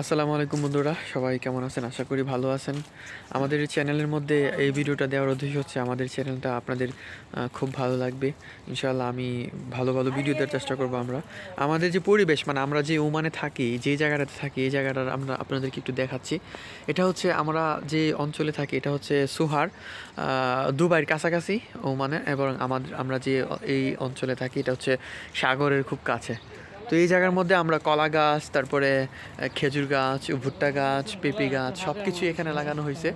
আসসালামু আলাইকুম বন্ধুরা, সবাই কেমন আছেন? আশা করি ভালো আছেন। আমাদের চ্যানেলের মধ্যে এই ভিডিওটা দেওয়ার উদ্দেশ্য হচ্ছে আমাদের চ্যানেলটা আপনাদের খুব ভালো লাগবে। ইনশাআল্লাহ আমি ভালো ভালো ভিডিও দেওয়ার চেষ্টা করব আমরা। আমাদের যে পরিবেশ মানে আমরা যে ওমানে থাকি, যে জায়গাটাতে থাকি, এই জায়গাটার আমরা আপনাদেরকে একটু দেখাচ্ছি। এটা হচ্ছে আমরা যে অঞ্চলে থাকি, এটা হচ্ছে সুহার দুবাইয়ের কাছাকাছি ওমানে এবং আমাদের, আমরা যে এই অঞ্চলে থাকি, এটা হচ্ছে সাগরের খুব কাছে। তো এই জায়গার মধ্যে আমরা কলা গাছ তারপরে খেজুর গাছ ভুট্টা গাছ পেঁপে গাছ সব কিছু এখানে লাগানো হয়েছে।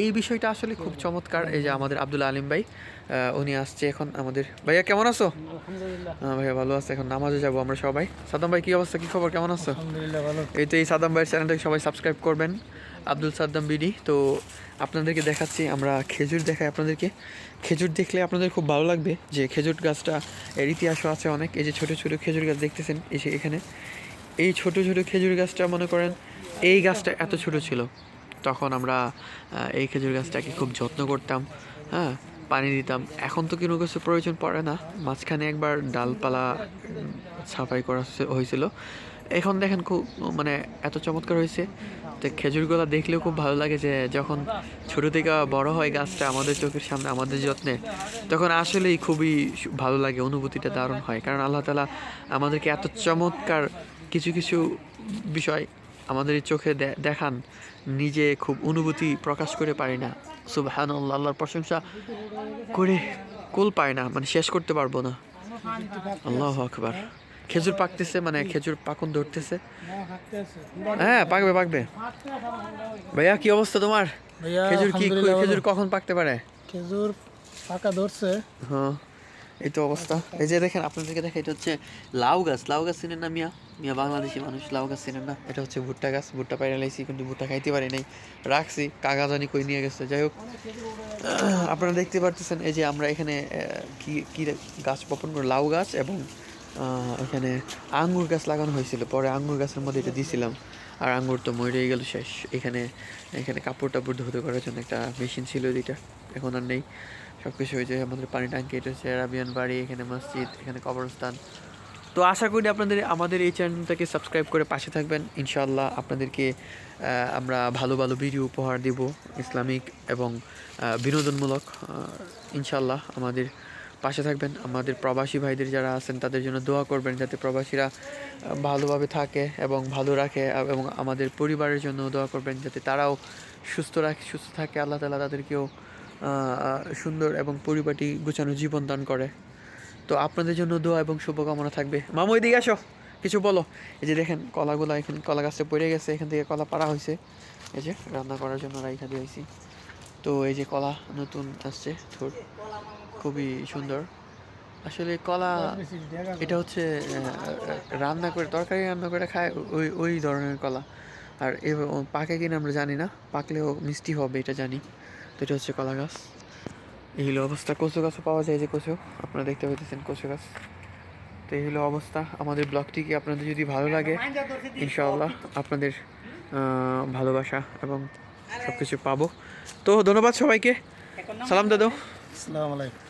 এই বিষয়টা আসলে খুব চমৎকার। এই যে আমাদের আব্দুল আলিম ভাই উনি আসছে এখন আমাদের। ভাইয়া কেমন আছো? হ্যাঁ ভাইয়া ভালো আছে। এখন নামাজে যাব আমরা সবাই। সাদাম ভাই কি অবস্থা? কি খবর? কেমন আছো? এই তো এই সাদাম ভাইয়ের চ্যানেলটাকে সবাই সাবস্ক্রাইব করবেন। আব্দুল সাদ্দাম বিডি। তো আপনাদেরকে দেখাচ্ছি, আমরা খেজুর দেখাই আপনাদেরকে। খেজুর দেখলে আপনাদের খুব ভালো লাগবে যে খেজুর গাছটা, এর ইতিহাসও আছে অনেক। এই যে ছোটো ছোটো খেজুর গাছ দেখতেছেন যে এখানে। এই ছোট ছোট খেজুর গাছটা, মনে করেন, এই গাছটা এত ছোট ছিল। তখন আমরা এই খেজুর গাছটাকে খুব যত্ন করতাম হ্যাঁ পানি দিতাম। এখন তো কোনো কিছু প্রয়োজন পড়ে না। মাঝখানে একবার ডালপালা সাফাই করা হয়েছিল। এখন দেখেন খুব মানে এত চমৎকার হয়েছে। তো খেজুরগুলো দেখলেও খুব ভালো লাগে যে যখন ছোট থেকে বড় হয় গাছটা আমাদের চোখের সামনে আমাদের যত্নে তখন আসলেই খুবই ভালো লাগে অনুভূতিটা দারুণ হয়। কারণ আল্লাহ তালা আমাদেরকে এত চমৎকার কিছু কিছু বিষয় আমাদের এই চোখে দেখান নিজে খুব অনুভূতি প্রকাশ করে পারি না। সুবহান আল্লাহর প্রশংসা করে কুল পায় না মানে শেষ করতে পারব না। আল্লাহ আকবার। খেজুর পাকতেছে মানে খেজুর পাকন ধরতেছে। হ্যাঁ পাকবে পাকবে। ভাইয়া কি অবস্থা তোমার? খেজুর কি খেজুর কখন পাকতে পারে? খেজুর ফাঁকা ধরছে। হ্যাঁ এই তো অবস্থা। এই যে দেখেন আপনাদেরকে দেখা এটা হচ্ছে লাউ গাছ। লাউ গাছ চিনেন না মিয়া? মিয়া বাংলাদেশি মানুষ লাউ গাছ চিনেন না। এটা হচ্ছে ভুট্টা গাছ। ভুট্টা পাইরা লাইছি কিন্তু ভুট্টা খাইতে পারি নাই। রাখছি কাকা জানি কই নিয়ে গেছে। যাই হোক আপনারা দেখতে পারতেছেন এই যে আমরা এখানে কি কি গাছ বপন করে? লাউ গাছ এবং এখানে আঙ্গুর গাছ লাগানো হয়েছিল। পরে আঙ্গুর গাছের মধ্যে এটা দিয়েছিলাম আর আঙ্গুর তো মরেই গেল শেষ। এখানে এখানে কাপড় টাপড় ধুতে করার জন্য একটা মেশিন ছিল যেটা এখন আর নেই। সব কিছু হয়েছে আমাদের পানি ট্যাঙ্কি এটা হচ্ছে অ্যারাবিয়ান বাড়ি এখানে মসজিদ এখানে কবরস্থান। তো আশা করি আপনাদের আমাদের এই চ্যানেলটাকে সাবস্ক্রাইব করে পাশে থাকবেন। ইনশাআল্লাহ আপনাদেরকে আমরা ভালো ভালো ভিডিও উপহার দিব ইসলামিক এবং বিনোদনমূলক। আহ, ইনশাআল্লাহ আমাদের পাশে থাকবেন। আমাদের প্রবাসী ভাইদের যারা আছেন, তাদের জন্য দোয়া করবেন যাতে প্রবাসীরা ভালোভাবে থাকে এবং ভালো রাখে এবং আমাদের পরিবারের জন্য দোয়া করবেন যাতে তারাও সুস্থ রাখে, সুস্থ থাকে। আল্লাহ তালা তাদেরকেও সুন্দর এবং পরিপাটি গুছানো জীবন দান করে। তো আপনাদের জন্য দোয়া এবং শুভকামনা থাকবে। মামু, এদিকে আসো। কিছু বলো। এই যে দেখেন, কলাগুলো এখানে, কলা গাছটা পড়ে গেছে, এখান থেকে কলা পাড়া হয়েছে। এই যে রান্না করার জন্য রাইখা দিয়েছি। তো এই যে কলা নতুন আসছে খুবই সুন্দর। আসলে কলা এটা হচ্ছে রান্না করে, তরকারি রান্না করে খায় ওই ওই ধরনের কলা। আর এ পাকে কিনা আমরা জানি না, পাকলেও মিষ্টি হবে এটা জানি। তো এটা হচ্ছে কলা গাছ। এই হলো অবস্থা। কচু গাছও পাওয়া যায় যে কচু, আপনারা দেখতে পাইতেছেন কচু গাছ। তো এই হলো অবস্থা। আমাদের ব্লগটিকে আপনাদের যদি ভালো লাগে, ইনশাআল্লাহ আপনাদের ভালোবাসা এবং সব কিছু পাবো। তো ধন্যবাদ সবাইকে। সালাম দাদু। আসসালামু আলাইকুম।